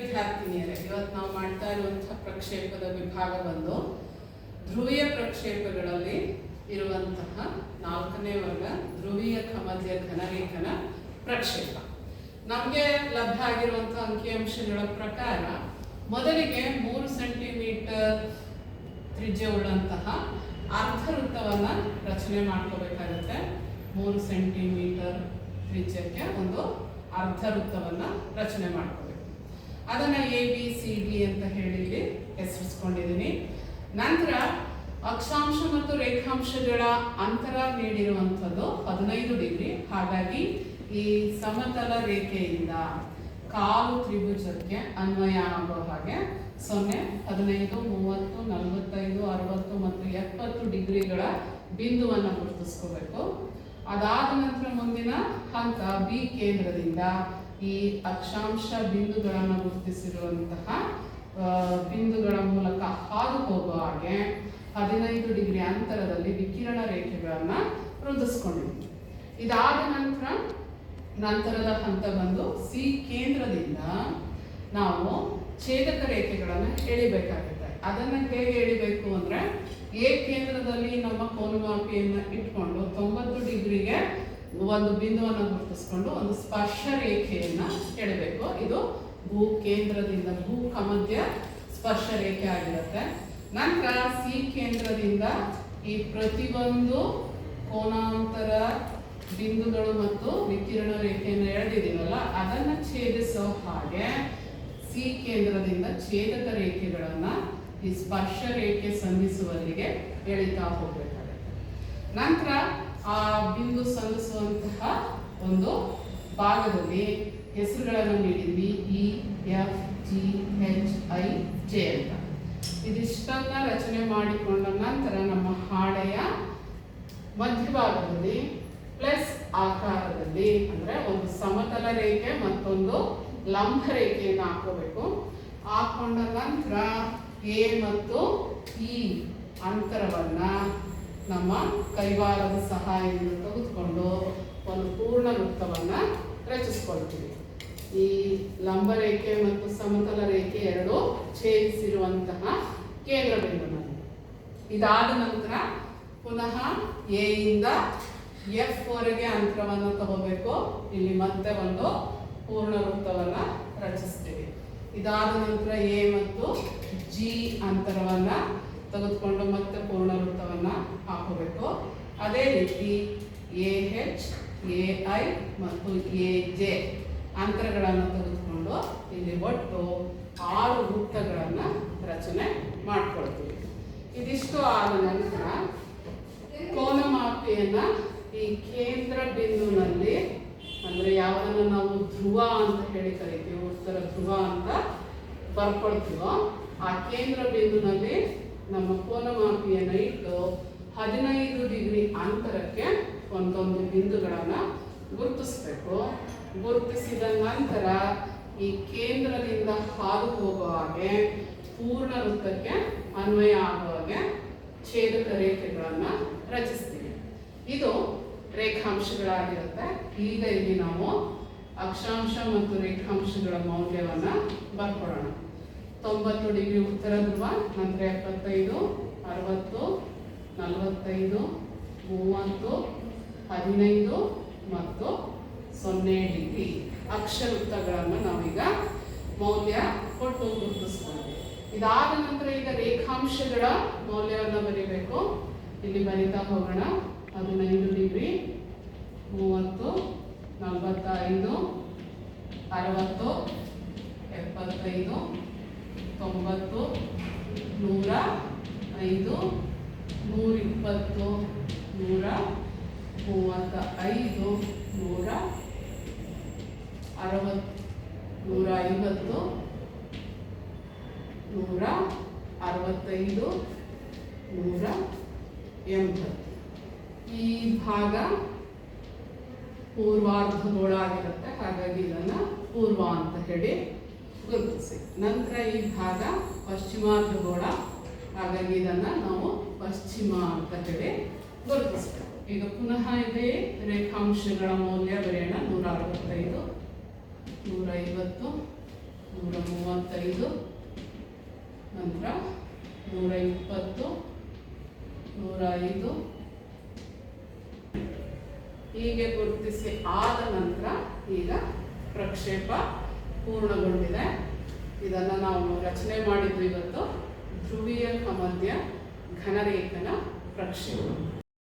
ವಿದ್ಯಾರ್ಥಿನಿಯರೇ ಇವತ್ತು ನಾವು ಮಾಡ್ತಾ ಇರುವಂತಹ ಪ್ರಕ್ಷೇಪದ ವಿಭಾಗ ಬಂದು ಧ್ರುವೀಯ ಪ್ರಕ್ಷೇಪಗಳಲ್ಲಿ ಇರುವಂತಹ ನಾಲ್ಕನೇ ವರ್ಗ, ಧ್ರುವೀಯ ಕಮಧ್ಯ ಘನಲೇಖನ ಪ್ರಕ್ಷೇಪ. ನಮಗೆ ಲಭ್ಯ ಆಗಿರುವಂತಹ ಅಂಕಿಅಂಶಗಳ ಪ್ರಕಾರ ಮೊದಲಿಗೆ ಮೂರು ಸೆಂಟಿಮೀಟರ್ ತ್ರಿಜ್ಯವುಳ್ಳಂತಹ ಅರ್ಧ ವೃತ್ತವನ್ನ ರಚನೆ ಮಾಡ್ಕೋಬೇಕಾಗುತ್ತೆ. ಮೂರು ಸೆಂಟಿಮೀಟರ್ ತ್ರಿಜ್ಯಕ್ಕೆ ಒಂದು ಅರ್ಧ ವೃತ್ತವನ್ನ ರಚನೆ ಮಾಡ್ಕೋಬೇಕು ಅದನ್ನ ಎ ಬಿ ಸಿ ಡಿ ಅಂತ ಹೇಳಿ ಹೆಸರಿಸ್ಕೊಂಡಿದ್ದೀನಿ ನಂತರ ಅಕ್ಷಾಂಶ ಮತ್ತು ರೇಖಾಂಶಗಳ ಅಂತರ ನೀಡಿರುವಂಥದ್ದು ಹದಿನೈದು ಡಿಗ್ರಿ. ಹಾಗಾಗಿ ಈ ಸಮತಲ ರೇಖೆಯಿಂದ ಕಾಲು ತ್ರಿಭುಜಕ್ಕೆ ಅನ್ವಯ ಆಗೋ ಹಾಗೆ ಸೊನ್ನೆ, ಹದಿನೈದು, ಮೂವತ್ತು, ನಲವತ್ತೈದು, ಅರವತ್ತು ಮತ್ತು ಎಪ್ಪತ್ತು ಡಿಗ್ರಿಗಳ ಬಿಂದುವನ್ನು ಗುರುತಿಸ್ಕೋಬೇಕು. ಅದಾದ ನಂತರ ಮುಂದಿನ ಹಂತ ಬಿ ಕೇಂದ್ರದಿಂದ ಈ ಅಕ್ಷಾಂಶ ಬಿಂದುಗಳನ್ನು ಗುರುತಿಸಿರುವಂತಹ ಬಿಂದುಗಳ ಮೂಲಕ ಹಾದು ಹೋಗುವ ಹಾಗೆ ಹದಿನೈದು ಡಿಗ್ರಿ ಅಂತರದಲ್ಲಿ ವಿಕಿರಣ ರೇಖೆಗಳನ್ನು ವೃದ್ಧಿಸ್ಕೊಂಡಿದ್ವಿ ಇದಾದ ನಂತರ ನಂತರದ ಹಂತ ಬಂದು ಸಿ ಕೇಂದ್ರದಿಂದ ನಾವು ಛೇದಕ ರೇಖೆಗಳನ್ನು ಎಳಿಬೇಕಾಗುತ್ತೆ. ಅದನ್ನ ಹೇಗೆ ಎಳಿಬೇಕು ಅಂದ್ರೆ ಎ ಕೇಂದ್ರದಲ್ಲಿ ನಮ್ಮ ಕೋನಮಾಪಿಯನ್ನ ಇಟ್ಕೊಂಡು ತೊಂಬತ್ತು ಡಿಗ್ರಿಗೆ ಒಂದು ಬಿಂದುವನ್ನು ಗುರುತಿಸ್ಕೊಂಡು ಒಂದು ಸ್ಪರ್ಶ ರೇಖೆಯನ್ನು ಎಳಬೇಕು. ಇದು ಭೂ ಕೇಂದ್ರದಿಂದ, ಭೂ ಕಮಧ್ಯ ಸ್ಪರ್ಶ ರೇಖೆ ಆಗಿರುತ್ತೆ. ನಂತರ ಸಿ ಕೇಂದ್ರದಿಂದ ಈ ಪ್ರತಿಯೊಂದು ಕೋನಾಂತರ ಬಿಂದುಗಳು ಮತ್ತು ವಿಕಿರಣ ರೇಖೆಯನ್ನು ಎಳೆದಿದ್ದೀವಲ್ಲ, ಅದನ್ನು ಛೇದಿಸೋ ಹಾಗೆ ಸಿ ಕೇಂದ್ರದಿಂದ ಛೇದಕ ರೇಖೆಗಳನ್ನು ಈ ಸ್ಪರ್ಶ ರೇಖೆ ಸಂಧಿಸುವಲ್ಲಿಗೆ ಎಳಿತಾ ಹೋಗ್ಬೇಕಾಗುತ್ತೆ. ನಂತರ ಆ ಬಿಂದು ಸಲ್ಲಿಸುವಂತಹ ಒಂದು ಭಾಗದಲ್ಲಿ ಹೆಸರುಗಳನ್ನು ನೀಡಿದ್ವಿ. E, F, G, H, I, J ಅಂತ. ಇದಿಷ್ಟನ್ನ ರಚನೆ ಮಾಡಿಕೊಂಡ ನಂತರ ನಮ್ಮ ಹಾಳೆಯ ಮಧ್ಯಭಾಗದಲ್ಲಿ ಪ್ಲಸ್ ಆಕಾರದಲ್ಲಿ ಅಂದ್ರೆ ಒಂದು ಸಮತಲ ರೇಖೆ ಮತ್ತೊಂದು ಲಂಬ ರೇಖೆಯನ್ನು ಹಾಕೋಬೇಕು. ಹಾಕೊಂಡ ನಂತರ ಎ ಮತ್ತು ಇ ಅಂತರವನ್ನ ನಮ್ಮ ಕೈವಾರದ ಸಹಾಯದಿಂದ ತೆಗೆದುಕೊಂಡು ಒಂದು ಪೂರ್ಣ ವೃತ್ತವನ್ನು ರಚಿಸ್ಕೊಳ್ತೀವಿ. ಈ ಲಂಬ ರೇಖೆ ಮತ್ತು ಸಮತಲ ರೇಖೆ ಎರಡು ಛೇದಿಸಿರುವಂತಹ ಕೇಂದ್ರ ಬಿಂದುನಲ್ಲಿ ಇದಾದ ನಂತರ ಪುನಃ ಎ ಇಂದ ಎಫ್ ವರೆಗೆ ಅಂತರವನ್ನು ತಗೋಬೇಕು. ಇಲ್ಲಿ ಮತ್ತೆ ಒಂದು ಪೂರ್ಣ ವೃತ್ತವನ್ನ ರಚಿಸ್ತೀವಿ. ಇದಾದ ನಂತರ ಎ ಮತ್ತು ಜಿ ಅಂತರವನ್ನ ತೆಗೆದುಕೊಂಡು ಮತ್ತೆ ಪೂರ್ಣ ವೃತ್ತವನ್ನ ಅದೇ ರೀತಿ ಎ ಹೆಚ್ ಎ ಐ ಮತ್ತು ಎ ಜೆ ಅಂತರಗಳನ್ನು ತೆಗೆದುಕೊಂಡು ಇಲ್ಲಿ ಒಟ್ಟು ಆರು ವೃತ್ತಗಳನ್ನು ರಚನೆ ಮಾಡಿಕೊಳ್ತೀವಿ. ಇದಿಷ್ಟು ಆದ ನಂತರ ಕೋನಮಾಪಿಯನ್ನು ಈ ಕೇಂದ್ರ ಬಿಂದುನಲ್ಲಿ ಅಂದರೆ ಯಾವುದನ್ನು ನಾವು ಧ್ರುವ ಅಂತ ಹೇಳಿ ಕರಿತೀವಿ, ಉತ್ತರ ಧ್ರುವ ಅಂತ ಬರ್ಕೊಳ್ತೀವೋ, ಆ ಕೇಂದ್ರ ಬಿಂದುನಲ್ಲಿ ನಮ್ಮ ಕೋನಮಾಪಿಯನ್ನು ಇಟ್ಟು ಹದಿನೈದು ಡಿಗ್ರಿ ಅಂತರಕ್ಕೆ ಒಂದೊಂದು ಬಿಂದುಗಳನ್ನು ಗುರುತಿಸ್ಬೇಕು. ಗುರುತಿಸಿದ ನಂತರ ಈ ಕೇಂದ್ರದಿಂದ ಹಾದು ಹೋಗುವ ಹಾಗೆ ಪೂರ್ಣ ವೃತ್ತಕ್ಕೆ ಅನ್ವಯ ಆಗುವ ಹಾಗೆ ಛೇದಕ ರೇಖೆಗಳನ್ನು ರಚಿಸ್ತೀವಿ. ಇದು ರೇಖಾಂಶಗಳಾಗಿರುತ್ತೆ. ಈಗ ಇಲ್ಲಿ ನಾವು ಅಕ್ಷಾಂಶ ಮತ್ತು ರೇಖಾಂಶಗಳ ಮೌಲ್ಯವನ್ನ ಬರ್ಕೊಳ್ಳೋಣ. ತೊಂಬತ್ತು ಡಿಗ್ರಿ ಉತ್ತರ ಧ್ರುವ, ನಂತರ ಎಪ್ಪತ್ತೈದು, ಅರವತ್ತು ನಲವತ್ತೈದು, ಮೂವತ್ತು, ಹದಿನೈದು ಮತ್ತು ಸೊನ್ನೆ ಡಿಗ್ರಿ. ಅಕ್ಷವೃತ್ತಗಳನ್ನು ನಾವೀಗ ಮೌಲ್ಯ ಕೊಟ್ಟು ಗುರುತಿಸ್ಕೊಂಡ್ವಿ ಇದಾದ ನಂತರ ಈಗ ರೇಖಾಂಶಗಳ ಮೌಲ್ಯವನ್ನು ಬರೀಬೇಕು. ಇಲ್ಲಿ ಬರೀತಾ ಹೋಗೋಣ. ಹದಿನೈದು ಡಿಗ್ರಿ, ಮೂವತ್ತು, ನಲವತ್ತೈದು, ಅರವತ್ತು, ಎಪ್ಪತ್ತೈದು, ತೊಂಬತ್ತು, ನೂರ ಐದು ನೂರಿಪ್ಪತ್ತು, ನೂರ ಮೂವತ್ತ ಐದು ನೂರ ಅರವತ್ತು ನೂರ ಐವತ್ತು, ನೂರ ಅರವತ್ತೈದು, ನೂರ ಎಂಬತ್ತು. ಈ ಭಾಗ ಪೂರ್ವಾರ್ಧಗೋಳ ಆಗಿರುತ್ತೆ ಹಾಗಾಗಿ ಇದನ್ನು ಪೂರ್ವ ಅಂತ ಹೇಳಿ ಗುರುತಿಸಿ. ನಂತರ ಈ ಭಾಗ ಪಶ್ಚಿಮಾರ್ಧಗೋಳ ಹಾಗಾಗಿ ಇದನ್ನ ನಾವು ಪಶ್ಚಿಮ ಅಂತ ಹೇಳಿ ಗುರುತಿಸ್ಬೇಕು. ಈಗ ಪುನಃ ಇದೆ ರೇಖಾಂಶಗಳ ಮೌಲ್ಯ ಬರೆಯೋಣ. ನೂರ ಅರವತ್ತೈದು ನೂರ ಐವತ್ತು ನೂರ ಮೂವತ್ತೈದು ನಂತರ ನೂರ ಇಪ್ಪತ್ತು ನೂರ ಐದು ಹೀಗೆ ಗುರುತಿಸಿ ಆದ ನಂತರ ಈಗ ಪ್ರಕ್ಷೇಪ ಪೂರ್ಣಗೊಂಡಿದೆ. ಇದನ್ನು ನಾವು ರಚನೆ ಮಾಡಿದ್ವಿ ಇವತ್ತು. ಧ್ರುವೀಯ ಮಧ್ಯ ಘನರೇಖನ ಪ್ರಕ್ಷೇಪ